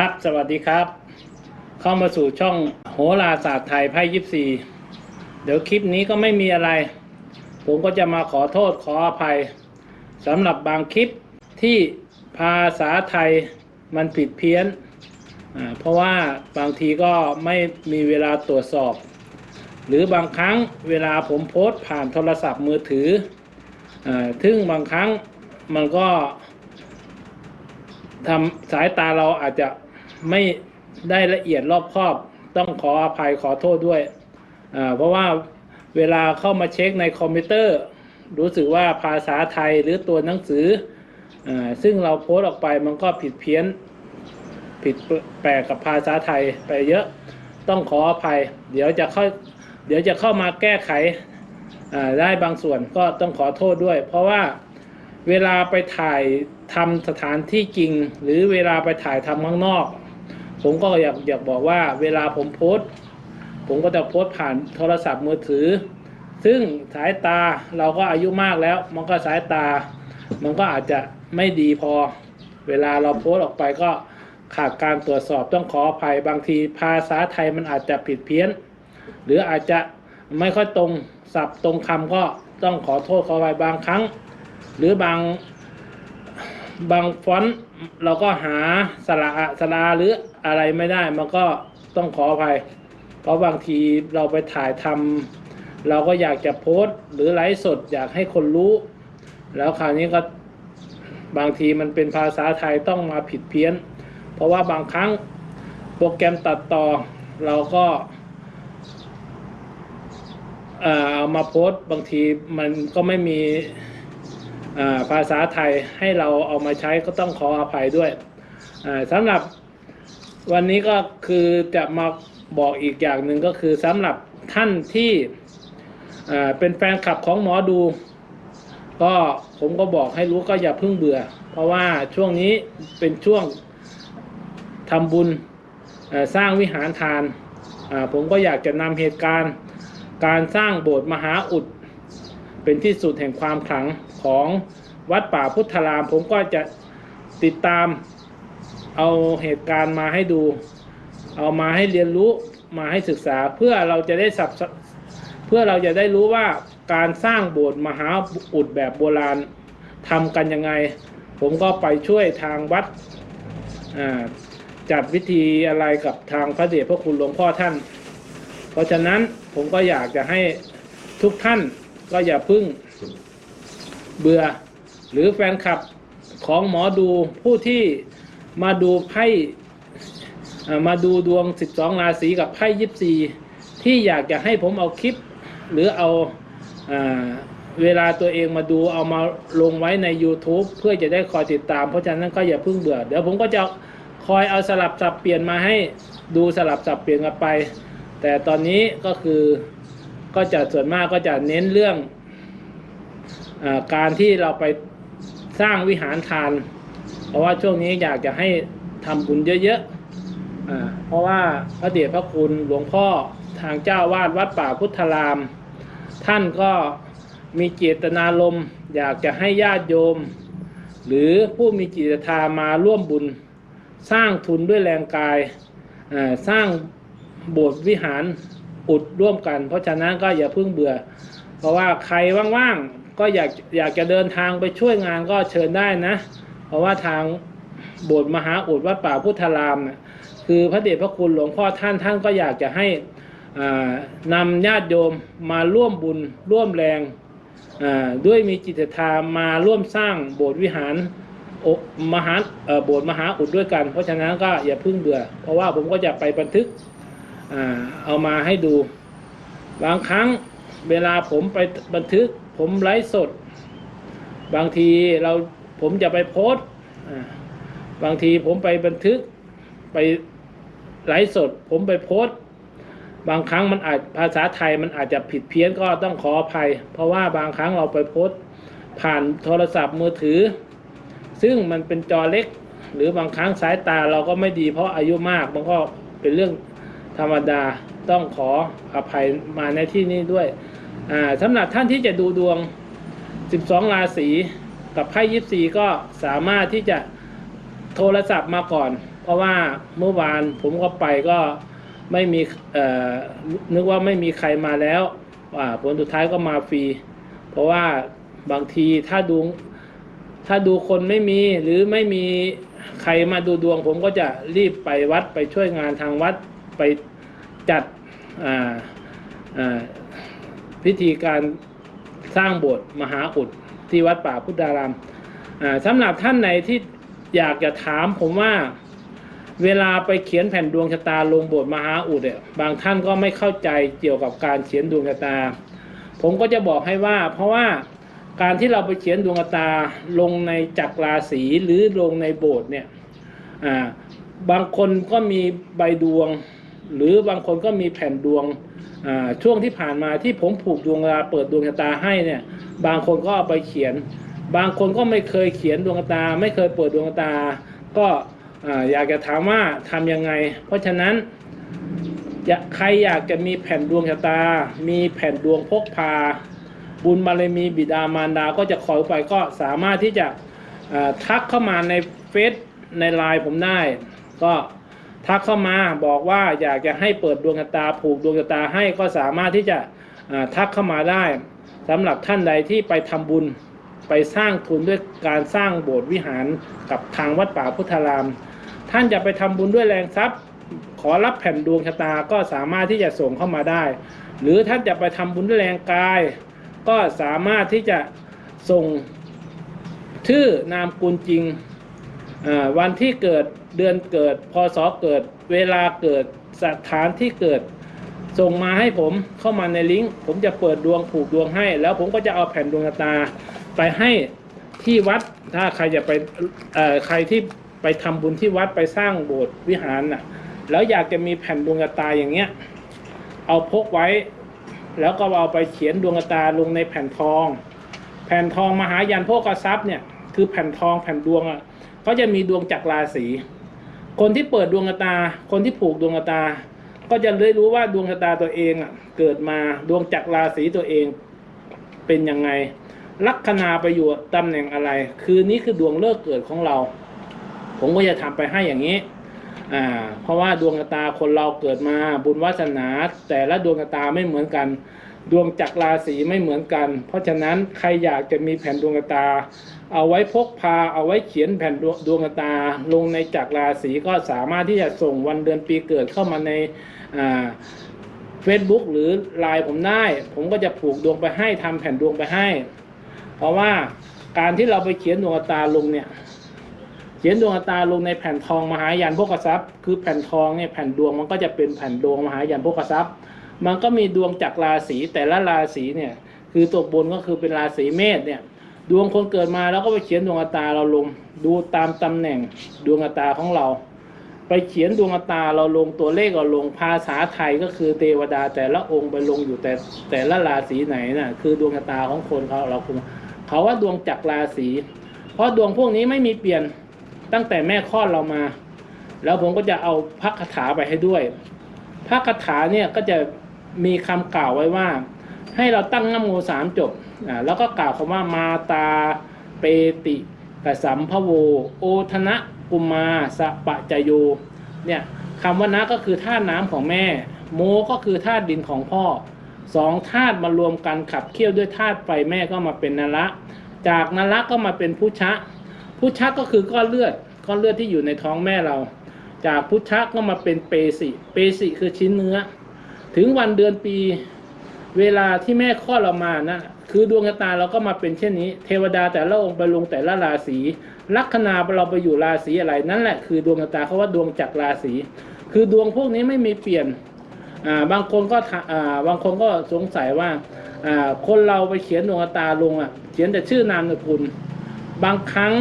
ครับ สวัสดีครับ เข้ามาสู่ช่องโหราศาสตร์ไทยไพ่ยิปซีเดี๋ยวคลิปนี้ก็ไม่มีอะไร ผมก็จะมาขอโทษขออภัยสำหรับบางคลิปที่ภาษาไทยมันผิดเพี้ยน เพราะว่าบางทีก็ไม่มีเวลาตรวจสอบ หรือบางครั้งเวลาผมโพสต์ผ่านโทรศัพท์มือถืออซึ่งบางครั้งมันก็ทำสายตาเราอาจจะ ไม่ได้ละเอียดรอบคอบ ต้องขออภัยขอโทษด้วย เพราะว่าเวลาเข้ามาเช็คในคอมพิวเตอร์ รู้สึกว่าภาษาไทยหรือตัวหนังสืออซึ่งเราโพสต์ออกไปมันก็ผิดเพี้ยน ผิดแปลกกับภาษาไทยไปเยอะต้องขออภัย เดี๋ยวจะเข้าเดี๋ยวจะเข้ามาแก้ไขได้บางส่วนก็ต้องขอโทษด้วย เพราะว่าเวลาไปถ่ายทำสถานที่จริง หรือเวลาไปถ่ายทำข้างนอก ผมก็อยากอยากบอกว่าเวลาผมโพสต์ ผมก็จะโพสต์ผ่านโทรศัพท์มือถือ ซึ่งสายตาเราก็อายุมากแล้ว มันก็สายตา มันก็อาจจะไม่ดีพอ เวลาเราโพสต์ออกไปก็ขาดการตรวจสอบต้องขออภัยบางทีภาษาไทยมันอาจจะผิดเพี้ยน หรืออาจจะไม่ค่อยตรงศัพท์ตรงคำก็ต้องขอโทษขออภัยบางครั้ง หรือบางบางฟอนต์เราก็หาสระสระอาหรือ อะไรไม่ได้มันก็ต้องขออภัย เพราะบางทีเราไปถ่ายทำเราก็อยากจะโพสต์หรือไลฟ์สดอยากให้คนรู้ แล้วคราวนี้ก็บางทีมันเป็นภาษาไทยต้องมาผิดเพี้ยน เพราะว่าบางครั้งโปรแกรมตัดต่อเราก็เอามาโพสต์บางทีมันก็ไม่มีภาษาไทยให้เราเอามาใช้ก็ต้องขออภัยด้วยสำหรับ วันนี้ก็คือจะมาบอกอีกอย่างหนึ่งก็คือสำหรับท่านที่เป็นแฟนคลับของหมอดู ก็ผมก็บอกให้รู้ก็อย่าเพิ่งเบื่อ เพราะว่าช่วงนี้เป็นช่วงทำบุญสร้างวิหารทาน ผมก็อยากจะนำเหตุการณ์การสร้างโบสถ์มหาอุด เป็นที่สุดแห่งความขลังของวัดป่าพุทธาราม ผมก็จะติดตาม เอาเหตุการณ์มาให้ดู เอามาให้เรียนรู้มาให้ศึกษาเพื่อเราจะได้สับเพื่อเราจะได้รู้ว่าการสร้างโบสถ์มหาอุดแบบโบราณทำกันยังไง ผมก็ไปช่วยทางวัดจัดวิธีอะไรกับทางพระเดชพระคุณหลวงพ่อท่าน เพราะฉะนั้นผมก็อยากจะให้ทุกท่านก็อย่าพึ่งเบื่อ หรือแฟนคลับของหมอดูผู้ที่ มาดูไพ่มาดูดวง 12 ราศีกับไพ่ยิปซีที่อยากจะให้ผมเอาคลิป หรือเอาอาเวลาตัวเองมาดูเอามาลงไว้ใน YouTube เพื่อจะได้คอยติดตาม เพราะฉะนั้นก็อย่าเพิ่งเบื่อ เดี๋ยวผมก็จะคอยเอาสลับสับเปลี่ยนมาให้ดูสลับสับเปลี่ยนกันไป แต่ตอนนี้ก็คือก็จะส่วนมากก็จะเน้นเรื่องอาการที่เราไปสร้างวิหารทาน ราะว่าช่วงนี้อยากจะให้ทำบุญเยอะๆอ่าเพราะว่าพระเดชพระคุณหลวงพ่อทางเจ้าวาดวัดป่าพุทธราม ท่านก็มีเจตนารมอยากจะให้ญาติโยม หรือผู้มีจิตศรัทธามาร่วมบุญ สร้างทุนด้วยแรงกายสร้างโบสถ์วิหารอุดร่วมกัน เพราะฉะนั้นก็อย่าเพิ่งเบื่อ เพราะว่าใครว่างๆก็อยากอยากจะเดินทางไปช่วยงานก็เชิญได้นะ ราะว่าทางโบสถ์มหาอุดวัดป่าพุทธารามคือพระเดชพระคุณหลวงพ่อท่านท่านก็อยากจะให้นำญาติโยมมาร่วมบุญร่วมแรงด้วยมีจิตศรัทธามาร่วมสร้างโบสถ์วิหารมหาโบสถ์มหาอุดด้วยกัน เพราะฉะนั้นก็อย่าเพิ่งเบื่อ เพราะว่าผมก็จะไปบันทึกอเอามาให้ดู บางครั้งเวลาผมไปบันทึกผมไลฟ์สด บางทีเรา ผมจะไปโพสต์บางทีผมไปบันทึกไปไลฟ์สด ผมไปโพสต์ บางครั้งมันอาจภาษาไทยมันอาจจะผิดเพี้ยนก็ต้องขออภัย เพราะว่าบางครั้งเราไปโพสต์ ผ่านโทรศัพท์มือถือ ซึ่งมันเป็นจอเล็ก หรือบางครั้งสายตาเราก็ไม่ดีเพราะอายุมากมันก็เป็นเรื่องธรรมดาต้องขออภัยมาในที่นี้ด้วยสำหรับท่านที่จะดูดวง 12 ราศี กับไพ่ยิปซีก็สามารถที่จะโทรศัพท์มาก่อน เพราะว่าเมื่อวานผมก็ไปก็ไม่มีเออนึกว่าไม่มีใครมาแล้วอ่าผลสุดท้ายก็มาฟรี เพราะว่าบางทีถ้าดูถ้าดูคนไม่มีหรือไม่มีใครมาดูดวง ผมก็จะรีบไปวัดไปช่วยงานทางวัดไปจัดอ่าพิธีการสร้างโบสถ์มหาอุด ที่วัดป่าพุทธารามสำหรับท่านไหนที่อยากจะถามผมว่าเวลาไปเขียนแผ่นดวงชะตาลงบสถ์มหาอุดเนี่ยบางท่านก็ไม่เข้าใจเกี่ยวกับการเขียนดวงชะตา ผมก็จะบอกให้ว่า เพราะว่าการที่เราไปเขียนดวงชะตาลงในจักรราศีหรือลงในโบสถ์เนี่ยบางคนก็มีใบดวง หรือบางคนก็มีแผ่นดวงช่วงที่ผ่านมาที่ผมผูกดวงตาเปิดดวงชะตาให้เนี่ย บางคนก็เอาไปเขียน บางคนก็ไม่เคยเขียนดวงชะตา ไม่เคยเปิดดวงชะตา ก็ออยากจะถามว่าทำยังไง เพราะฉะนั้นใครอยากจะมีแผ่นดวงชะตา มีแผ่นดวงพกพา บุญบารมีบิดามารดาก็จะคอยไปก็สามารถที่จะทักเข้ามาในเฟซในไลน์ผมได้ ก็ ทักเข้ามาบอกว่าอยากจะให้เปิดดวงตาผูกดวงตาให้ก็สามารถที่จะทักเข้ามาได้สำหรับท่านใดที่ไปทำบุญไปสร้างทุนด้วยการสร้างโบสถ์วิหารกับทางวัดป่าพุทธาราม ท่านจะไปทำบุญด้วยแรงทรัพย์ ขอรับแผ่นดวงชะตาก็สามารถที่จะส่งเข้ามาได้ หรือท่านจะไปทำบุญด้วยแรงกาย ก็สามารถที่จะส่งชื่อนามกุลจริง วันที่เกิดเดือนเกิดพศเกิดเวลาเกิดสถานที่เกิด ส่งมาให้ผมเข้ามาในลิงก์ผมจะเปิดดวงผูกดวงให้ แล้วผมก็จะเอาแผ่นดวงตาไปให้ที่วัดถ้าใครจะไปใครที่ไปทำบุญที่วัดไปสร้างโบสถ์วิหารน่ะแล้วอยากจะมีแผ่นดวงตาอย่างเงี้ยเอาพกไว้ แล้วก็เอาไปเขียนดวงตาลงในแผ่นทอง แผ่นทองมหายันโภกทรัพย์เนี่ยคือแผ่นทองแผ่นดวงอะ เขาจะมีดวงจักรราศีคนที่เปิดดวงตา คนที่ผูกดวงตา ก็จะได้รู้ว่าดวงตาตัวเองอะเกิดมาดวงจักรราศีตัวเองเป็นยังไง ลัคนาไปอยู่ตำแหน่งอะไร คือนี่คือดวงเลิกเกิดของเรา ผมก็จะทำไปให้อย่างนี้อ่าเพราะว่าดวงตาคนเราเกิดมาบุญวาสนา แต่ละดวงตาไม่เหมือนกัน ดวงจักรราศีไม่เหมือนกัน เพราะฉะนั้นใครอยากจะมีแผ่นดวงตา เอาไว้พกพาเอาไว้เขียนแผ่นดวงดวงตา ลงในจักรราศีก็สามารถที่จะส่งวันเดือนปีเกิดเข้ามาในอ่า Facebook หรือไลน์ผมได้ ผมก็จะผูกดวงไปให้ทำแผ่นดวงไปให้ เพราะว่าการที่เราไปเขียนดวงตาลงเนี่ยเขียนดวงตาลงในแผ่นทองมหายันโภคทรัพย์ คือแผ่นทองเนี่ยแผ่นดวงมันก็จะเป็นแผ่นดวงมหายันโภคทรัพย์ มันก็มีดวงจากราศีแต่ละราศีเนี่ย คือตัวบนก็คือเป็นราศีเมษเนี่ย ดวงคนเกิดมาแล้วก็ไปเขียนดวงชะตาเราลง ดูตามตำแหน่งดวงชะตาของเรา ไปเขียนดวงชะตาเราลงตัวเลขเราลงภาษาไทยก็คือเทวดาแต่ละองค์ไปลงอยู่แต่แต่ละราศีไหนน่ะคือดวงชะตาของคนเขาเราคือเขาว่าดวงจักรราศีเพราะดวงพวกนี้ไม่มีเปลี่ยนตั้งแต่แม่คลอดเรามา แล้วผมก็จะเอาพักคาถาไปให้ด้วยพักคาถาเนี่ยก็จะ มีคำกล่าวไว้ว่า ให้เราตั้งนโมสามจบอ่าแล้วก็กล่าวคำว่ามาตาเปติกสัมภโว โอทนะกุมาสะปะจโยเนี่ยคำว่านะก็คือธาตุน้ำของแม่ โมก็คือธาตุดินของพ่อสองธาตุมารวมกันขับเคี่ยวด้วยธาตุไฟแม่ก็มาเป็นนละจากนละก็มาเป็นพุชะพุชะก็คือก้อนเลือดก้อนเลือดที่อยู่ในท้องแม่เรา จากพุชะก็มาเป็นเปสิ เปสิคือชิ้นเนื้อ ถึงวันเดือนปีเวลาที่แม่คลอดเรามานะคือดวงชะตาเราก็มาเป็นเช่นนี้ เทวดาแต่ละองค์ไปลงแต่ละราศีลัคนาเราไปอยู่ราศีอะไรนั่นแหละคือดวงชะตาเขาว่าดวงจักราศีคือดวงพวกนี้ไม่มีเปลี่ยนาบางคนก็บางคนก็สงสัยว่าาคนเราไปเขียนดวงชะตาลงอะเขียนแต่ชื่อนามสกุล บางครั้ง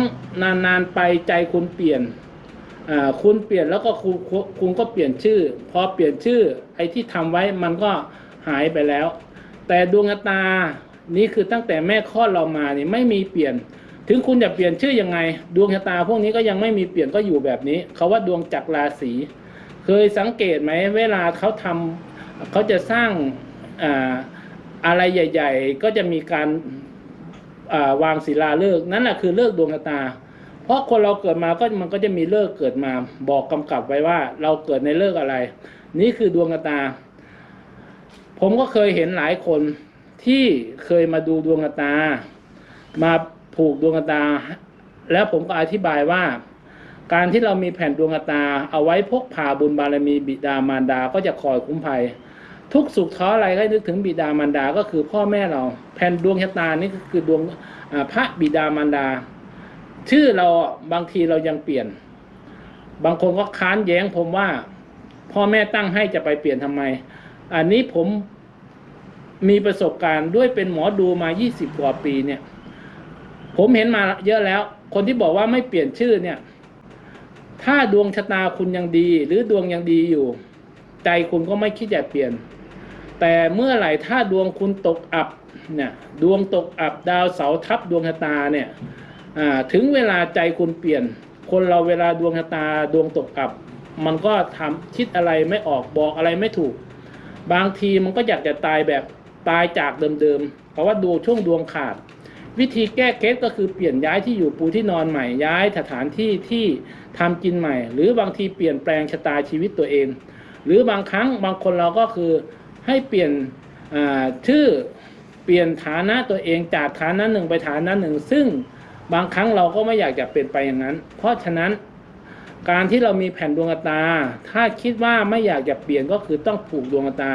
นานๆไปใจคุณเปลี่ยน คุณเปลี่ยนแล้วก็คุณคุณก็เปลี่ยนชื่อ พอเปลี่ยนชื่อไอ้ที่ทำไว้มันก็หายไปแล้ว แต่ดวงตานี่คือตั้งแต่แม่คลอดเรามานี่ไม่มีเปลี่ยน ถึงคุณจะเปลี่ยนชื่อยังไง ดวงชะตาพวกนี้ก็ยังไม่มีเปลี่ยนก็อยู่แบบนี้เขาว่าดวงจักรราศีเคยสังเกตไหมเวลาเขาทำเขาจะสร้างอ่าอะไรใหญ่ ๆ ก็จะมีการวางศิลาฤกษ์นั่นแหละคือเลิกดวงชะตา เพราะคนเราเกิดมาก็มันก็จะมีเลิกเกิดมา บอกกำกับไว้ว่า เราเกิดในเลิกอะไร นี่คือดวงตา ผมก็เคยเห็นหลายคนที่เคยมาดูดวงตา มาผูกดวงตา แล้วผมก็อธิบายว่า การที่เรามีแผ่นดวงตา เอาไว้พกพาบุญบารมีบิดามารดาก็จะคอยคุ้มภัย ทุกสุขท้ออะไรก็นึกถึงบิดามารดาก็คือพ่อแม่เรา แผ่นดวงชะตานี่ก็คือดวงพระบิดามารดา ชื่อเราบางทีเรายังเปลี่ยน บางคนก็ค้านแย้งผมว่า พ่อแม่ตั้งให้จะไปเปลี่ยนทำไม อันนี้ผมมีประสบการณ์ด้วยเป็นหมอดูมา 20 กว่าปีเนี่ย ผมเห็นมาเยอะแล้ว คนที่บอกว่าไม่เปลี่ยนชื่อเนี่ย ถ้าดวงชะตาคุณยังดี หรือดวงยังดีอยู่ ใจคุณก็ไม่คิดจะเปลี่ยน แต่เมื่อไหร่ถ้าดวงคุณตกอับเนี่ย ดวงตกอับดาวเสาทับดวงชะตาเนี่ย ถึงเวลาใจคุณเปลี่ยน คนเราเวลาดวงชะตาดวงตกอับ มันก็ทำคิดอะไรไม่ออกบอกอะไรไม่ถูก บางทีมันก็อยากจะตายแบบตายจากเดิมๆเพราะว่าดวงช่วงดวงขาด วิธีแก้เคล็ดก็คือเปลี่ยนย้ายที่อยู่ปูที่นอนใหม่ย้ายสถานที่ที่ทำกินใหม่ หรือบางทีเปลี่ยนแปลงชะตาชีวิตตัวเอง หรือบางครั้งบางคนเราก็คือให้เปลี่ยนชื่อเปลี่ยนฐานะตัวเองจากฐานะหนึ่งไปฐานะหนึ่ง ซึ่ง บางครั้งเราก็ไม่อยากจะเป็นไปอย่างนั้น เพราะฉะนั้นการที่เรามีแผ่นดวงตา ถ้าคิดว่าไม่อยากจะเปลี่ยนก็คือต้องผูกดวงตา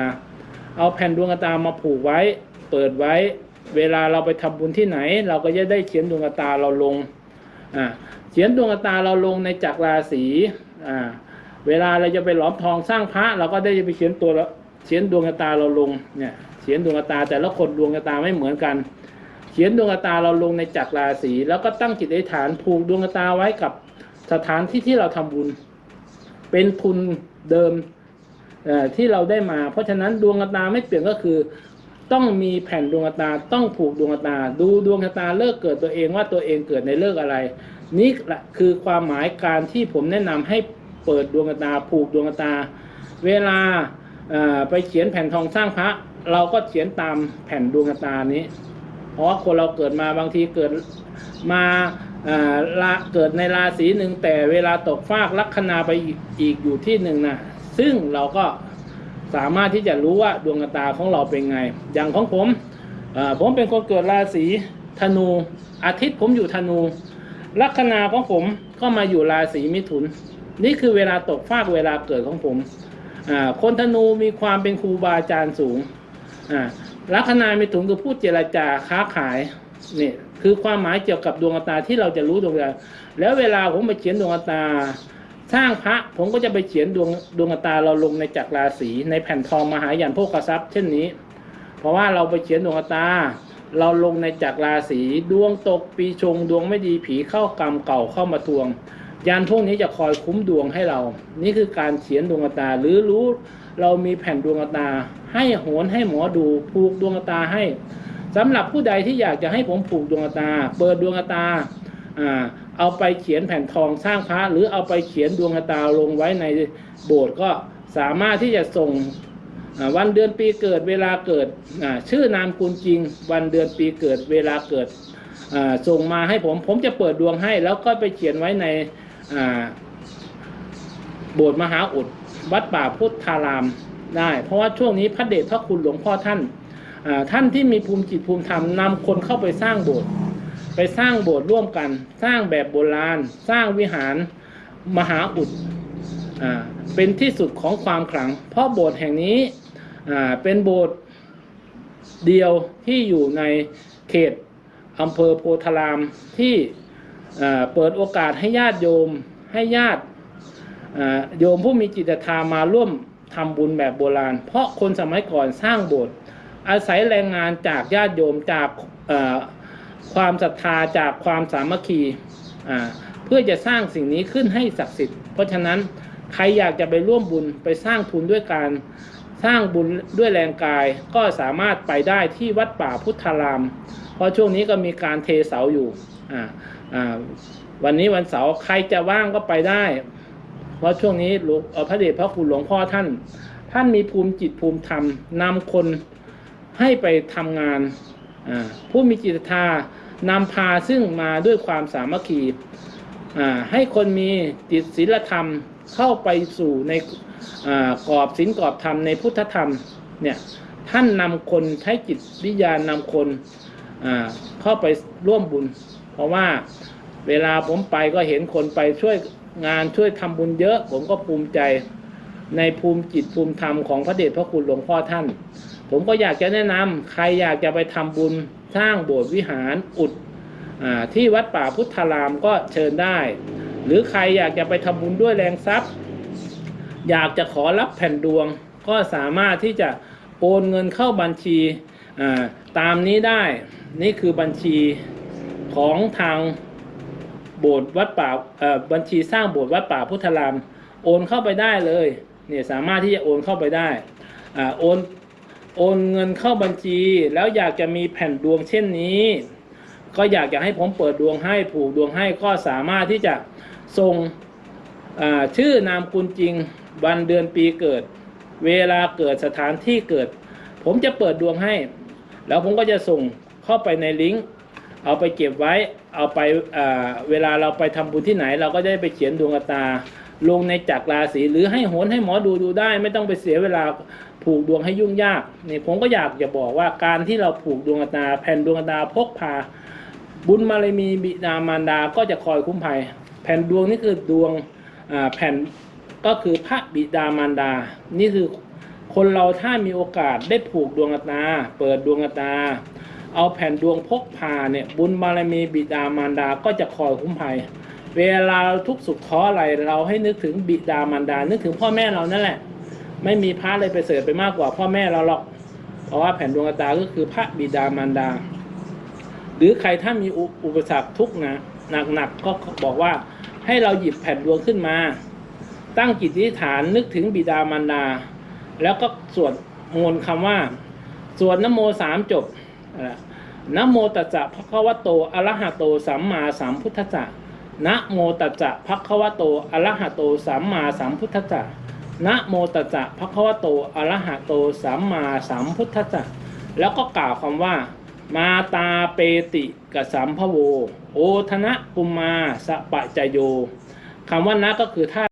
เอาแผ่นดวงตามาผูกไว้ เปิดไว้ เวลาเราไปทำบุญที่ไหน เราก็จะได้เขียนดวงตาเราลงอ่าเขียนดวงตาเราลงในจักรราศีอ่าเวลาเราจะไปหลอมทองสร้างพระ เราก็ได้ไปเขียนตัวเขียนดวงตาเราลงเนี่ยเขียนดวงตาแต่ละคนดวงตาไม่เหมือนกัน ขียนดวงตาเราลงในจักรราศีแล้วก็ตั้งจิตอธิษฐานผูกดวงตาไว้กับสถานที่ที่เราทำบุญ เป็นทุนเดิมที่เราได้มา เพราะฉะนั้นดวงตาไม่เปลี่ยนก็คือ ต้องมีแผ่นดวงตาต้องผูกดวงตา ดูดวงตาเลิกเกิดตัวเองว่าตัวเองเกิดในเลิกอะไร นี่แหละคือความหมายการที่ผมแนะนำให้เปิดดวงตาผูกดวงตา เวลาไปเขียนแผ่นทองสร้างพระ เราก็เขียนตามแผ่นดวงตานี้ เพราะคนเราเกิดมาบางทีเกิดมาเอ่อละเกิดในราศีหนึ่งแต่เวลาตกฟากลัคนาไปอีกอยู่ที่หนึ่งนะซึ่งเราก็สามารถที่จะรู้ว่าดวงตาของเราเป็นไง อย่างของผมผมเป็นคนเกิดราศีธนู อาทิตย์ผมอยู่ธนูลัคนาของผมก็มาอยู่ราศีมิถุน นี่คือเวลาตกฟากเวลาเกิดของผมคนธนูมีความเป็นครูบาอาจารย์สูงอ่า ลัคนามิถุนคือผู้เจรจาค้าขายนี่คือความหมายเกี่ยวกับดวงตาที่เราจะรู้ดวงตาแล้วเวลาผมไปเขียนดวงตา สร้างพระผมก็จะไปเขียนดวงดวงตาเราลงในจักรราศีในแผ่นทองมหายันโภคทรัพย์เช่นนี้ เพราะว่าเราไปเขียนดวงตา เราลงในจักรราศีดวงตกปีชงดวงไม่ดีผีเข้ากรรมเก่าเข้ามาทวง ยันพวกนี้จะคอยคุ้มดวงให้เรา นี่คือการเขียนดวงตาหรือรู้เรามีแผ่นดวงตา ให้โหนให้หมอดูผูกดวงตาให้สำหรับผู้ใดที่อยากจะให้ผมผูกดวงตา เปิดดวงตาอ่าเอาไปเขียนแผ่นทองสร้างพระหรือเอาไปเขียนดวงตาลงไว้ในโบสถ์ก็สามารถที่จะส่งวันเดือนปีเกิดเวลาเกิดชื่อนามคุณจริง วันเดือนปีเกิดเวลาเกิดส่งมาให้ผมผมจะเปิดดวงให้ แล้วก็ไปเขียนไว้ใน โบสถ์มหาอุดวัดป่าพุทธารามได้ เพราะว่าช่วงนี้พระเดชพระคุณหลวงพ่อท่านท่านที่มีภูมิจิตภูมิธรรมนำคนเข้าไปสร้างโบสถ์ไปสร้างโบสถ์ร่วมกัน สร้างแบบโบราณ สร้างวิหารมหาอุดเป็นที่สุดของความขลัง เพราะโบสถ์แห่งนี้เป็นโบสถ์เดียวที่อยู่ในเขตอำเภอโพธารามที่ เปิดโอกาสให้ญาติโยมให้ญาติโยมผู้มีจิตศรัทธามาร่วมทำบุญแบบโบราณ เพราะคนสมัยก่อนสร้างโบสถ์อาศัยแรงงานจากญาติโยมจากความศรัทธาจากความสามัคคีเพื่อจะสร้างสิ่งนี้ขึ้นให้ศักดิ์สิทธิ์ เพราะฉะนั้นใครอยากจะไปร่วมบุญไปสร้างทุนด้วยการสร้างบุญด้วยแรงกายก็สามารถไปได้ที่วัดป่าพุทธาราม เพราะช่วงนี้ก็มีการเทเสาอยู่อ่า วันนี้วันเสาร์ใครจะว่างก็ไปได้ เพราะช่วงนี้หลวงพระเดชพระคุณหลวงพ่อท่าน ท่านมีภูมิจิตภูมิธรรมนำคนให้ไปทำงาน ผู้มีจิตธานำพาซึ่งมาด้วยความสามัคคีให้คนมีจิตศีลธรรมเข้าไปสู่ในอกรอบศีลกรอบธรรมในพุทธธรรมเนี่ยท่านนำคนใช้จิตวิญญาณนำคนเข้าไปร่วมบุญ เพราะว่าเวลาผมไปก็เห็นคนไปช่วยงานช่วยทำบุญเยอะ ผมก็ภูมิใจในภูมิจิตภูมิธรรมของพระเดชพระคุณหลวงพ่อท่าน ผมก็อยากจะแนะนำใครอยากจะไปทำบุญสร้างโบสถ์วิหารอุดอที่วัดป่าพุทธารามก็เชิญได้ หรือใครอยากจะไปทำบุญด้วยแรงทรัพย์ อยากจะขอรับแผ่นดวง ก็สามารถที่จะโอนเงินเข้าบัญชีตามนี้ได้ นี่คือบัญชี ของทางโบสถ์วัดป่าบัญชีสร้างโบสถ์วัดป่าพุทธาราม โอนเข้าไปได้เลยเนี่ยสามารถที่จะโอนเข้าไปได้อโอนโอนเงินเข้าบัญชี แล้วอยากจะมีแผ่นดวงเช่นนี้ ก็อยากจะให้ผมเปิดดวงให้ผูกดวงให้ก็สามารถที่จะส่งชื่อนามกุลจริงวันเดือนปีเกิด เวลาเกิดสถานที่เกิด ผมจะเปิดดวงให้ แล้วผมก็จะส่งเข้าไปในลิงก์ เอาไปเก็บไว้เอาไปเวลาเราไปทำบุญที่ไหน เราก็จะได้ไปเขียนดวงตา ลงในจักรราศีหรือให้โหนให้หมอดูดูได้ ไม่ต้องไปเสียเวลาผูกดวงให้ยุ่งยากนี่ผมก็อยากจะบอกว่าการที่เราผูกดวงตา แผ่นดวงตาพกพา บุญบารมีบิดามารดาก็จะคอยคุ้มภัย แผ่นดวงนี่คือดวงแผ่นก็คือพระบิดามารดา นี่คือคนเราถ้ามีโอกาสได้ผูกดวงตา เปิดดวงตา เอาแผ่นดวงพกพาเนี่ยบุญบารมีบิดามารดาก็จะคอยคุ้มภัย เวลาเราทุกสุขท้ออะไรเราให้นึกถึงบิดามารดา นึกถึงพ่อแม่เรานั่นแหละ ไม่มีพระเลยไปเสริฐไปมากกว่าพ่อแม่เราหรอก เพราะว่าแผ่นดวงตาก็คือพระบิดามารดา หรือใครถ้ามีอุอปสรรคทุกนะหนักๆก็บอกว่าให้เราหยิบแผ่นดวงขึ้นมา ตั้งจิตอธิษฐานนึกถึงบิดามารดา แล้วก็สวดมนต์คำว่าสวดนโมสามจบอะ นะโมตัสสะภะคะวะโตอะระหะโตสัมมาสัมพุทธัสสะนะโมตัสสะภะคะวะโตอะระหะโตสัมมาสัมพุทธัสสะนะโมตัสสะภะคะวะโตอะระหะโตสัมมาสัมพุทธัสสะแล้วก็กล่าวคำว่า มาตาเปติกสัมภโว โอธนะปุมาสะปะจโยคำว่านะก็คือท่า